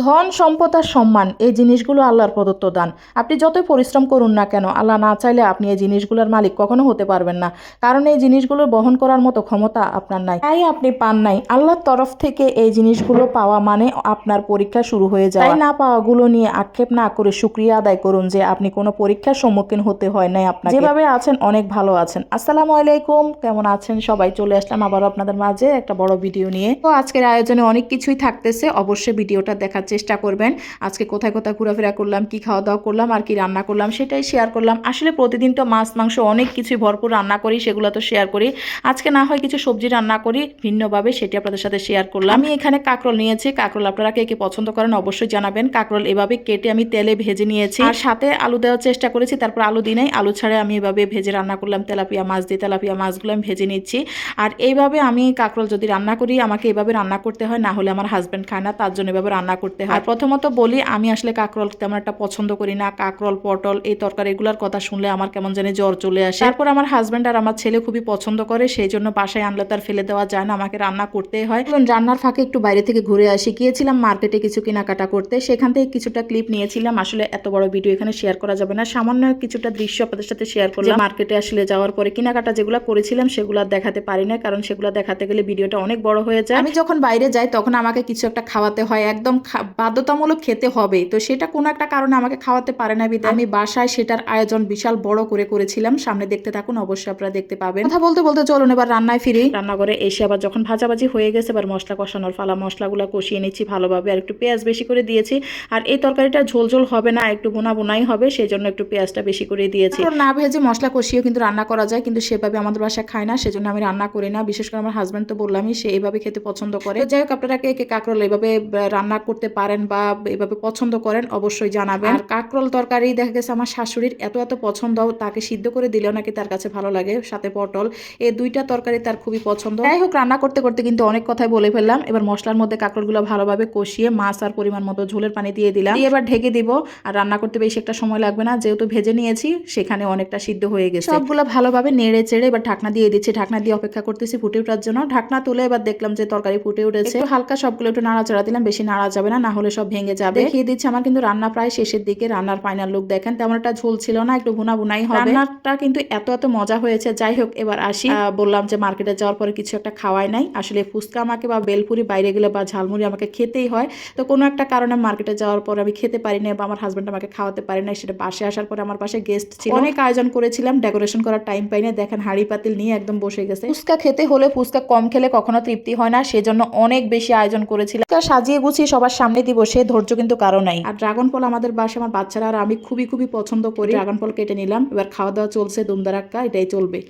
ধন, সম্পদ আর সম্মান, এই জিনিসগুলো আল্লাহর প্রদত্ত দান। আপনি যতই পরিশ্রম করুন না কেন, আল্লাহ না চাইলে আপনি এই জিনিসগুলোর মালিক কখনো হতে পারবেন না। কারণ এই জিনিসগুলো বহন করার মতো ক্ষমতা আপনার নাই। তাই আপনি পান নাই, আল্লাহর তরফ থেকে এই জিনিসগুলো পাওয়া মানে আপনার পরীক্ষা শুরু হয়ে যায় না পাওয়াগুলো নিয়ে আক্ষেপ না করে শুক্রিয়া আদায় করুন যে আপনি কোনো পরীক্ষার সম্মুখীন হতে হয় নাই আপনার যেভাবে আছেন, অনেক ভালো আছেন। আসসালামু আলাইকুম, কেমন আছেন সবাই? চলে আসলাম আবারও আপনাদের মাঝে একটা বড় ভিডিও নিয়ে। তো আজকের আয়োজনে অনেক কিছুই থাকতেছে, অবশ্যই ভিডিওটা দেখার চেষ্টা করবেন। আজকে কোথায় কোথায় ঘোরাফেরা করলাম, কি খাওয়া দাওয়া করলাম, আর কি রান্না করলাম সেটাই শেয়ার করলাম। আসলে প্রতিদিন তো মাছ, মাংস অনেক কিছুই ভরপুর রান্না করি, সেগুলো তো শেয়ার করি। আজকে না হয় কিছু সবজি রান্না করি, ভিন্নভাবে সেটি আপনাদের সাথে শেয়ার করলাম। আমি এখানে কাঁকরোল নিয়েছি, কাঁকরোল আপনারা কে কে পছন্দ করেন অবশ্যই জানাবেন। কাঁকরোল এভাবে কেটে আমি তেলে ভেজে নিয়েছি। আর সাথে আলু দেওয়ার চেষ্টা করেছি, তারপর আলু দিই নাই। আলু ছাড়া আমি এভাবে ভেজে রান্না করলাম, তেলাপিয়া মাছ দিয়ে তেলাপিয়া মাছগুলো আমি ভেজে নিচ্ছি। আর এইভাবে আমি কাঁকরোল যদি রান্না করি, আমাকে এভাবে রান্না করতে হয়, না হলে আমার হাজব্যান্ড খায় না, তার জন্য এভাবে রান্না করতে হয়। আর প্রথমত বলি আমি আসলে কাঁকরোল তেমন একটা পছন্দ করি না। কাঁকরোল পটল এই তরকারি এগুলোর কথা শুনলে আমার কেমন জানি জ্বর চলে আসে। তারপর আমার হাজব্যান্ড আর আমার ছেলে খুবই পছন্দ করে সেই জন্য বাসায় আনলে তার ফেলে দেওয়া যায় না আমাকে রান্না করতেই হয়। এখন রান্নার ফাঁকে একটু বাইরে থেকে ঘুরে আসি। গিয়েছিলাম মার্কেটে কিছু কেনাকাটা করতে। সেখান থেকে কিছুটা ক্লিপ নিয়েছিলাম। আসলে এত বড় ভিডিও এখানে শেয়ার করা যাবে না। সামান্য কিছুটা দৃশ্য আপনাদের সাথে শেয়ার করলাম। মার্কেটে আসলে যাওয়ার পরে কেনাকাটা যেগুলো করেছিলাম সেগুলো আর দেখাতে পারি না। কারণ সেগুলো দেখাতে গেলে ভিডিওটা অনেক বড় হয়ে যায়। আমি যখন বাইরে যাই তখন আমাকে কিছু একটা খাওয়াতে হয়। একদম বাধ্যতামূলক খেতে হবে। তো সেটা কোনো একটা কারণে আমাকে খাওয়াতে পারে না বিধায় আমি বাসায় সেটার আয়োজন বিশাল বড় করে করেছিলাম। সামনে দেখতে থাকুন অবশ্যই আপনারা দেখতে পাবেন। কথা বলতে বলতে চলুন এবার রান্নায় ফিরি। রান্নাঘরে এসে আবার যখন ভাজাভাজি হয়ে গেছে এবার মশলা কষানোর ফালা মশলাগুলো কষিয়ে নিচ্ছি ভালোভাবে আর একটু পেঁয়াজ বেশি করে দিয়েছি। আর এই তরকারিটা ঝোল ঝোল হবে না একটু বোনা বোনাই হবে সেই জন্য একটু পেঁয়াজটা বেশি করে দিয়েছি। না ভেজে মশলা কষিয়েও কিন্তু রান্না করা যায় কিন্তু সেভাবে আমাদের বাসায় খায় না সেজন্য আমি রান্না করি না। বিশেষ করে আমার হাজব্যান্ড তো বললামই সে এইভাবে খেতে পছন্দ করে। যাই হোক আপনারা কে কাঁকরোল এইভাবে রান্না করতে পারেন বা এভাবে পছন্দ করেন অবশ্যই জানাবেন। আর কাঁকরোল তরকারি দেখা গেছে আমার শাশুড়ির এত এত পছন্দ তাকে সিদ্ধ করে দিলেও নাকি তার কাছে ভালো লাগে সাথে পটল। এই দুইটা তরকারি তার খুবই পছন্দ। যাই হোক রান্না করতে করতে কিন্তু অনেক কথাই বলে ফেললাম। এবার মশলার মধ্যে কাঁকরোলগুলো ভালোভাবে কষিয়ে মাছ আর পরিমাণ মতো ঝোলের পানি দিয়ে দিলাম। এবার ঢেকে দিব। আর রান্না করতে বেশি একটা সময় লাগবে না যেহেতু ভেজে নিয়েছি সেখানে অনেকটা সিদ্ধ হয়ে গেছে। সবগুলো ভালোভাবে নেড়ে চেড়ে এবার ঢাকনা দিয়ে দিচ্ছি। ঢাকনা দিয়ে অপেক্ষা করতেছি ফুটে ওঠার জন্য। ঢাকনা তুলে এবার দেখলাম যে তরকারি ফুটে উঠেছে। হালকা সবগুলো একটু নাড়াচাড়া দিলাম বেশি নাড়া যাবে না। না হলে সব ভেঙে যাবে। দেখিয়ে দিচ্ছি আমার কিন্তু রান্না প্রায় শেষের দিকে রান্নার ফাইনাল লুক দেখেন। তেমন একটা ঝোল ছিল না একটু ভুনা ভুনাই হবে। রান্নাটা কিন্তু এত এত মজা হয়েছে। যাই হোক এবার আসি। বললাম যে মার্কেটে যাওয়ার পরে কিছু একটা খাওয়াই নাই। আসলে ফুচকা আমাকে বা বেলপুরি বাইরে গেলে বা ঝালমুড়ি আমাকে খেতেই হয়। তো কোনো একটা কারণে মার্কেটে যাওয়ার পর আমি খেতে পারি না বা আমার হাজব্যান্ড আমাকে খাওয়াতে পারি না সেটা বাসে আসার পরে আমার পাশে গেস্ট ছিল। অনেক আয়োজন করেছিলাম ডেকোরেশন করার টাইম পাই না দেখেন হাড়ি পাতিল নিয়ে একদম বসে গেছে। ফুচকা খেতে হলে ফুচকা কম খেলে কখনো তৃপ্তি হয় না। সেজন্য অনেক বেশি আয়োজন করেছিলাম। সাজিয়ে গুছিয়ে সবার সামনে দিব সে ধৈর্য কিন্তু কারও নাই। আর ড্রাগন ফল আমাদের বাসে আমার বাচ্চারা আর আমি খুবই খুবই পছন্দ করি। ড্রাগন ফল কেটে নিলাম এবার খাওয়া দাওয়া চলছে দুমদারাক্কা এটাই চলবে।